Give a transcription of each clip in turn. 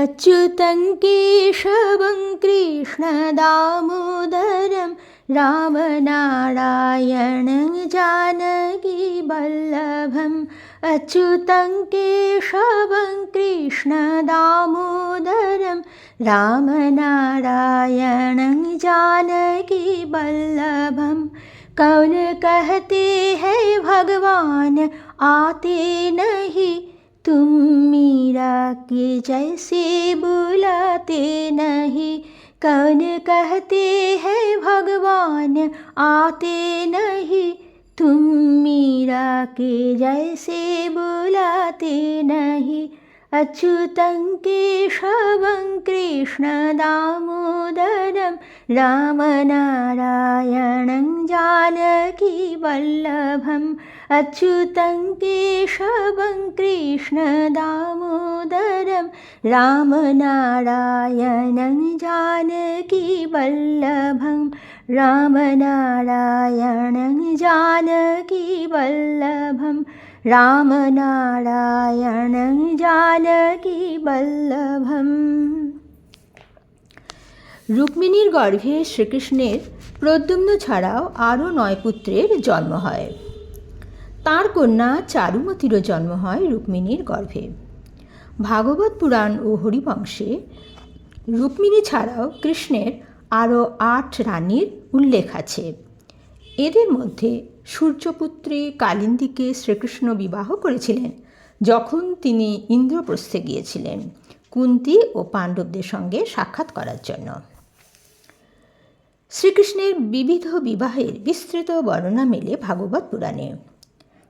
अच्युतं केशवं कृष्णदामोदरं रामनारायणं जानकीवल्लभम् अच्युतं केशवं कृष्णदामोदरं रामनारायणं जानकीवल्लभं कौन कहते हैं भगवान आते नहीं तुम मीरा के जैसे बुलाते नहीं। कौन कहते हैं, भगवान आते नहीं। तुम मीरा के जैसे बुलाते नहीं। अच्युतं केशवं कृष्णदामोदरं रामनारायणं जानकीवल्लभम् अच्युतं केशवं कृष्णदामोदरं रामनारायणं जानकीवल्लभं रामनारायणं जानकीवल्लभं রামনারায়ণং জানকী বল্লভম রুক্মিণীর গর্ভে শ্রীকৃষ্ণের প্রদ্যুম্ন ছাড়াও আরও নয় পুত্রের জন্ম হয়। তার কন্যা চারুমতিরও জন্ম হয় রুক্মিণীর গর্ভে। ভাগবত পুরাণ ও হরিবংশে রুক্মিণী ছাড়াও কৃষ্ণের আরও আট রানীর উল্লেখ আছে। এদের মধ্যে সূর্যপুত্রী কালিন্দীকে শ্রীকৃষ্ণ বিবাহ করেছিলেন, যখন তিনি ইন্দ্রপ্রস্থে গিয়েছিলেন, কুন্তি ও পাণ্ডবদের সঙ্গে সাক্ষাৎ করার জন্য। শ্রীকৃষ্ণের বিবিধ বিবাহের বিস্তৃত বর্ণনা মেলে ভাগবত পুরাণে।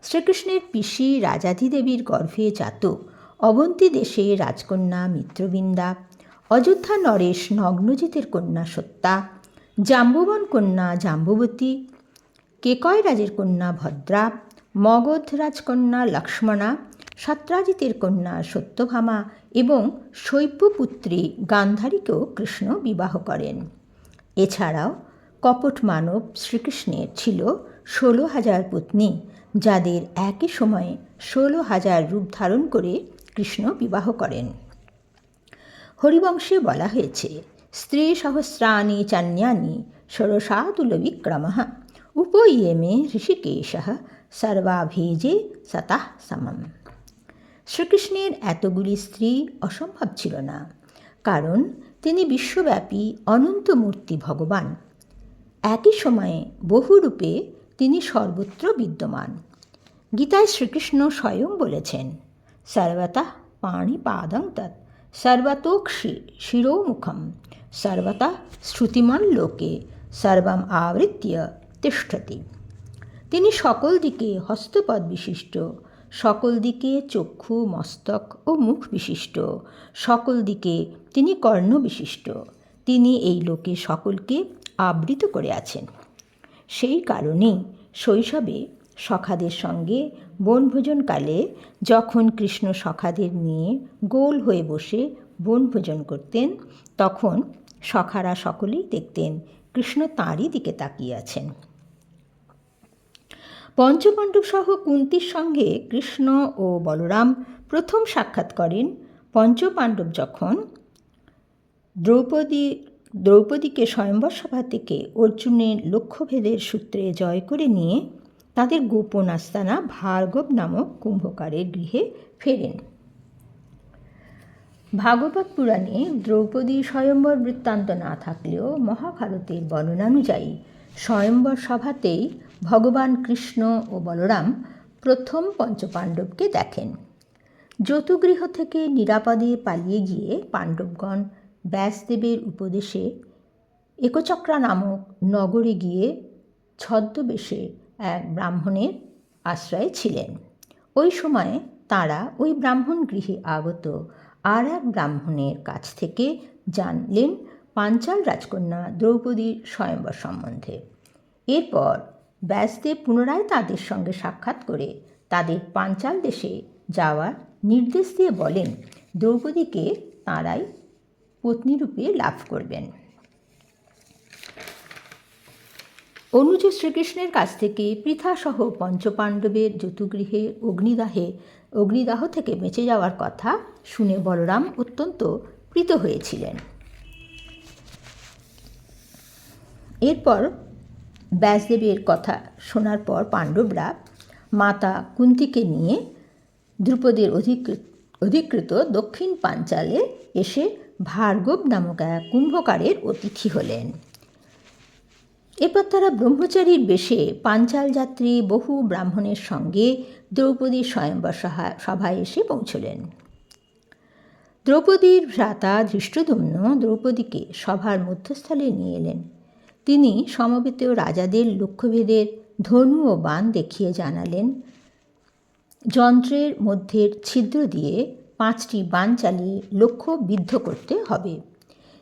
শ্রীকৃষ্ণের পিসি রাজাধিদেবীর গর্ভে জাত অবন্তী দেশে রাজকন্যা মিত্রবৃন্দা, অযোধ্যা নরেশ নগ্নজিতের কন্যা সত্তা, জাম্ববন কন্যা জাম্ববতী কেকয় রাজের কন্যা ভদ্রা, মগধ রাজকন্যা লক্ষ্মণা, সত্রাজিতের কন্যা সত্যভামা এবং শৈব্যপুত্রী গান্ধারীকেও কৃষ্ণ বিবাহ করেন। এছাড়াও কপট মানব শ্রীকৃষ্ণের ছিল ষোলো হাজার পত্নী, যাদের একই সময়ে ষোলো হাজার রূপ ধারণ করে কৃষ্ণ বিবাহ করেন। হরিবংশে বলা হয়েছে, স্ত্রী সহস্রাণী চান্যানি ষোড়শাতুল বিক্রমঃ উপইয়েমে ঋষিকেশ সর্বাভেজে সতাহ সমম শ্রীকৃষ্ণের এতগুলি স্ত্রী অসম্ভব ছিল না, কারণ তিনি বিশ্বব্যাপী অনন্ত মূর্তি ভগবান। একই সময়ে বহুরূপে তিনি সর্বত্র বিদ্যমান। গীতায় শ্রীকৃষ্ণ স্বয়ং বলেছেন, সর্বতঃ পাণিপাদং তৎ, সর্বতোক্ষি শিরোমুখম, সর্বতা শ্রুতিমান লোকে, সর্বম আবৃত্য তিষ্ঠতি। তিনি সকল দিকে হস্তপদ বিশিষ্ট, সকল দিকে চক্ষু, মস্তক ও মুখ বিশিষ্ট, সকল দিকে তিনি কর্ণ বিশিষ্ট। তিনি এই লোকে সকলকে আবৃত করে আছেন। সেই কারণেই শৈশবে সখাদের সঙ্গে বনভোজনকালে যখন কৃষ্ণ সখাদের নিয়ে গোল হয়ে বসে বনভোজন করতেন, তখন সখারা সকলেই দেখতেন কৃষ্ণ তাঁরই দিকে তাকিয়ে আছেন। পঞ্চপাণ্ডব সহ কুন্তির সঙ্গে কৃষ্ণ ও বলরাম প্রথম সাক্ষাৎ করেন। পঞ্চপাণ্ডব যখন দ্রৌপদী দ্রৌপদীকে স্বয়ম্বর সভা থেকে অর্জুনের লক্ষ্যভেদের সূত্রে জয় করে নিয়ে তাদের গোপন আস্তানা ভার্গব নামক কুম্ভকারের গৃহে ফেরেন। ভাগবত পুরাণে দ্রৌপদী স্বয়ম্বর বৃত্তান্ত না থাকলেও মহাভারতের বর্ণনানুযায়ী স্বয়ম্বর সভাতেই ভগবান কৃষ্ণ ও বলরাম প্রথম পঞ্চপাণ্ডবকে দেখেন। যতুগৃহ থেকে নিরাপদে পালিয়ে গিয়ে পাণ্ডবগণ ব্যাসদেবের উপদেশে একচক্রা নামক নগরে গিয়ে ছদ্মবেশে এক ব্রাহ্মণের আশ্রয়ে ছিলেন। ওই সময়ে তারা ওই ব্রাহ্মণ গৃহে আগত আর এক ব্রাহ্মণের কাছ থেকে জানলেন পাঞ্চাল রাজকন্যা দ্রৌপদীর স্বয়ম্বর সম্বন্ধে। এরপর ব্যাসদেব পুনরায় তাদের সঙ্গে সাক্ষাৎ করে তাদের পাঞ্চাল দেশে যাওয়ার নির্দেশ দিয়ে বলেন, দ্রৌপদীকে তাঁরাই পত্নীরূপে লাভ করবেন। অনুজ শ্রীকৃষ্ণের কাছ থেকে পৃথাসহ পঞ্চপাণ্ডবের যতুগৃহে অগ্নিদাহে, অগ্নিদাহ থেকে বেঁচে যাওয়ার কথা শুনে বলরাম অত্যন্ত প্রীত হয়েছিলেন। এরপর ব্যাসদেবের কথা শোনার পর পাণ্ডবরা মাতা কুন্তিকে নিয়ে দ্রুপদের অধিকৃত অধিকৃত দক্ষিণ পাঞ্চালে এসে ভার্গব নামক এক কুম্ভকারের অতিথি হলেন। এরপর তারা ব্রহ্মচারীর বেশে পাঞ্চাল যাত্রী, বহু ব্রাহ্মণের সঙ্গে দ্রৌপদীর স্বয়ম্বর সভায় এসে পৌঁছলেন। দ্রৌপদীর ভ্রাতা ধৃষ্টদুম্ন দ্রৌপদীকে সভার মধ্যস্থলে নিয়ে এলেন। তিনি সমবেত রাজাদের লক্ষ্যভেদের ধনু ও বাণ দেখিয়ে জানালেন। যন্ত্রের মধ্যে ছিদ্র দিয়ে পাঁচটি বান চালিয়ে লক্ষ্য বিদ্ধ করতে হবে।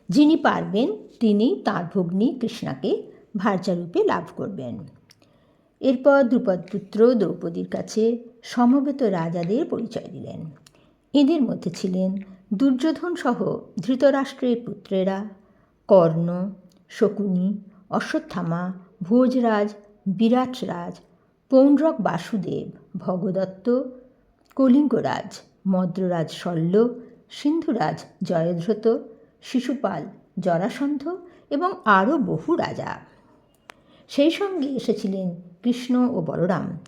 যিনি পারবেন, তিনি তাঁর ভগ্নী কৃষ্ণাকে ভার্যারূপে লাভ করবেন। এরপর দ্রুপদ পুত্র দ্রৌপদীর কাছে সমবেত রাজাদের পরিচয় দিলেন। এদের মধ্যে ছিলেন দুর্যোধন সহ ধৃতরাষ্ট্রের পুত্রেরা কর্ণ, শকুনি অশ্বত্থামা, ভোজরাজ, বিরাটরাজ, পৌণ্ড্রক বাসুদেব, ভগদত্ত, কলিঙ্গরাজ, মদ্ররাজ শল্য, সিন্ধুরাজ জয়ধ্রত, শিশুপাল জরাসন্ধ এবং আরও বহু রাজা। সেই সঙ্গে এসেছিলেন কৃষ্ণ ও বলরাম।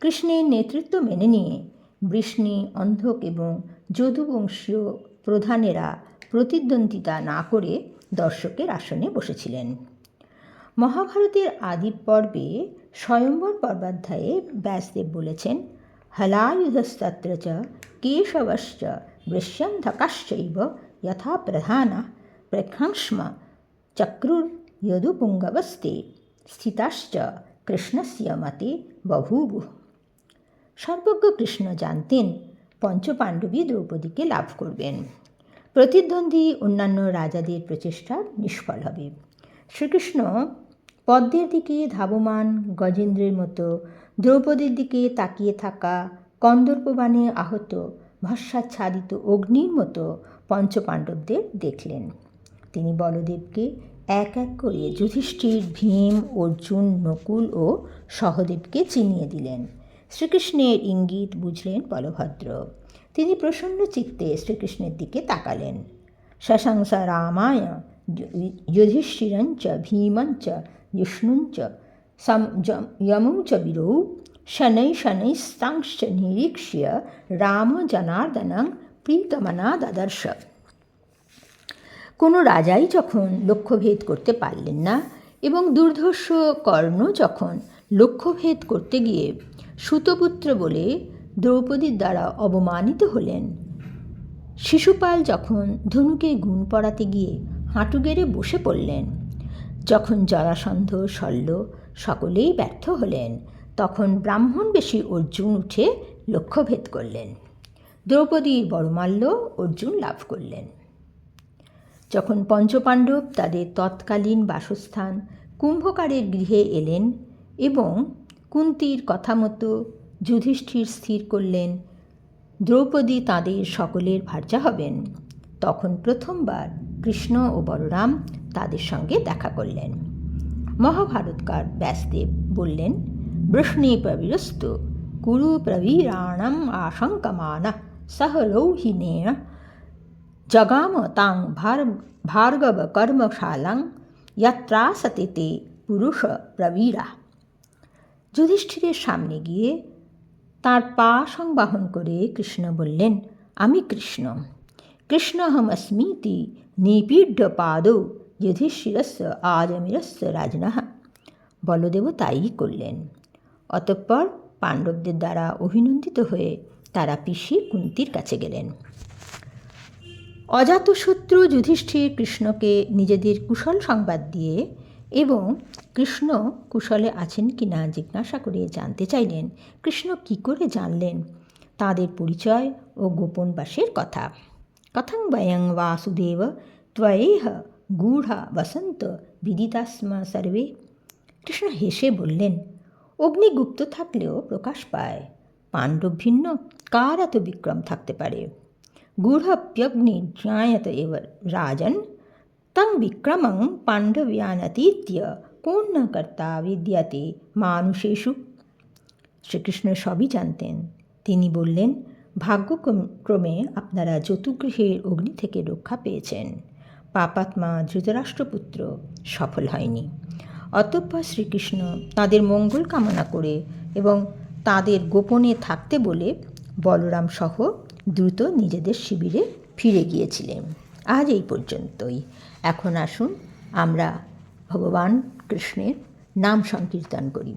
কৃষ্ণের নেতৃত্ব মেনে নিয়ে বৃষ্ণি, অন্ধক এবং যদুবংশীয় প্রধানেরা প্রতিদ্বন্দ্বিতা না করে দর্শকের আসনে বসেছিলেন। মহাভারতের আদি পর্বে স্বয়ম্বর পর্বাধ্যায়ে ব্যাসদেব বলেছেন, হলায়ুধস্তত্র চ কেশবশ্চ বৃষ্যন্ধকাশ্চৈব যথা প্রধানা প্রেক্ষাংস্ম চক্রুর্যদুপুঙ্গবস্তে স্থিতাশ্চ কৃষ্ণস্য মতে বভূবু সর্বজ্ঞ কৃষ্ণ জানতেন, পঞ্চপাণ্ডবী দ্রৌপদীকে লাভ করবেন। প্রতিদ্বন্দ্বী অন্যান্য রাজাদের প্রচেষ্টা নিষ্ফল হবে। শ্রীকৃষ্ণ পদ্মের দিকে ধাবমান গজেন্দ্রের মতো, দ্রৌপদীর দিকে তাকিয়ে থাকা কন্দর্পবাণে আহত, ভস্মাচ্ছাদিত অগ্নির মতো পঞ্চপাণ্ডবদের দেখলেন। তিনি বলদেবকে এক এক করে যুধিষ্ঠির, ভীম, অর্জুন, নকুল ও সহদেবকে চিনিয়ে দিলেন। শ্রীকৃষ্ণের ইঙ্গিত বুঝলেন বলভদ্র। তিনি প্রসন্ন চিত্তে শ্রীকৃষ্ণের দিকে তাকালেন। শশংস রামায় যুধিষ্ঠিরঞ্চ, ভীমঞ্চ জিষ্ণুঞ্চ চ বীরৌ শनै শনৈস্তাংশ্চ নিরীক্ষ্য রাম জনার্দনং প্রীতমনা দদর্শ কোনো রাজাই যখন লক্ষ্যভেদ করতে পারলেন না এবং দুর্ধর্ষ কর্ণ যখন লক্ষ্যভেদ করতে গিয়ে সুতপুত্র বলে দ্রৌপদীর দ্বারা অবমানিত হলেন, শিশুপাল যখন ধনুকে গুণ পড়াতে গিয়ে হাঁটু গেড়ে বসে পড়লেন যখন জরাসন্ধ শল্য সকলেই ব্যর্থ হলেন, তখন ব্রাহ্মণ বেশি অর্জুন উঠে লক্ষ্যভেদ করলেন। দ্রৌপদীর বড়মাল্য অর্জুন লাভ করলেন। যখন পঞ্চপাণ্ডব তাদের তৎকালীন বাসস্থান কুম্ভকারের গৃহে এলেন এবং কুন্তির কথা মতো যুধিষ্ঠির স্থির করলেন, দ্রৌপদী তাঁদের সকলের ভার্যা হবেন। তখন প্রথমবার কৃষ্ণ ও বলরাম তাদের সঙ্গে দেখা করলেন। মহাভারতকার ব্যাসদেব বললেন, বৃষ্ণি প্রবীরস্ত, কুরু প্রবীরাণম আশঙ্কমান সহ রৌহিণেন। জগাম তাং ভার, ভার্গব কর্মশালাং ইয়াত্রাসতে পুরুষ প্রবীরা। যুধিষ্ঠিরের সামনে গিয়ে তার পা সংবাহন করে কৃষ্ণ বললেন, আমি কৃষ্ণ। কৃষ্ণহমস্মিতি নিপীড্য পাদৌ যুধিষ্ঠিরস্য আজমিরস্য রাজনঃ বলদেব তাই করলেন। অতঃপর পাণ্ডবদের দ্বারা অভিনন্দিত হয়ে তারা পিসি কুন্তির কাছে গেলেন। অজাতশত্রু যুধিষ্ঠির কৃষ্ণকে নিজেদের কুশল সংবাদ দিয়ে এবং কৃষ্ণ কুশলে আছেন কি না জিজ্ঞাসা করে জানতে চাইলেন। কৃষ্ণ কি করে জানলেন? তাদের পরিচয় ও গোপন বাসের কথা। কথং বয়ং বাসুদেব ত্বয়েহ গূঢ়া বসন্ত বিদিতাস্মা সর্বে কৃষ্ণ হেসে বললেন অগ্নিগুপ্ত থাকলেও প্রকাশ পায় পাণ্ডব ভিন্ন কার এত বিক্রম থাকতে পারে গূঢ়প্যগ্নি জ্ঞায়ত এব রাজন তং বিক্রমং পাণ্ডব্যানতীত্য কোন ন কর্তা বিদ্যাতে মানুষেষু শ্রীকৃষ্ণ সবই জানতেন তিনি বললেন ভাগ্যক্রমে আপনারা যতুগৃহের অগ্নি থেকে রক্ষা পেয়েছেন। পাপাত্মা ধৃতরাষ্ট্রপুত্র সফল হয়নি। অতঃপর শ্রীকৃষ্ণ তাদের মঙ্গল কামনা করে এবং তাদের গোপনে থাকতে বলে বলরাম সহ দ্রুত নিজেদের শিবিরে ফিরে গিয়েছিলেন। আজ এই পর্যন্তই। এখন আসুন আমরা ভগবান কৃষ্ণের নাম সংকীর্তন করি।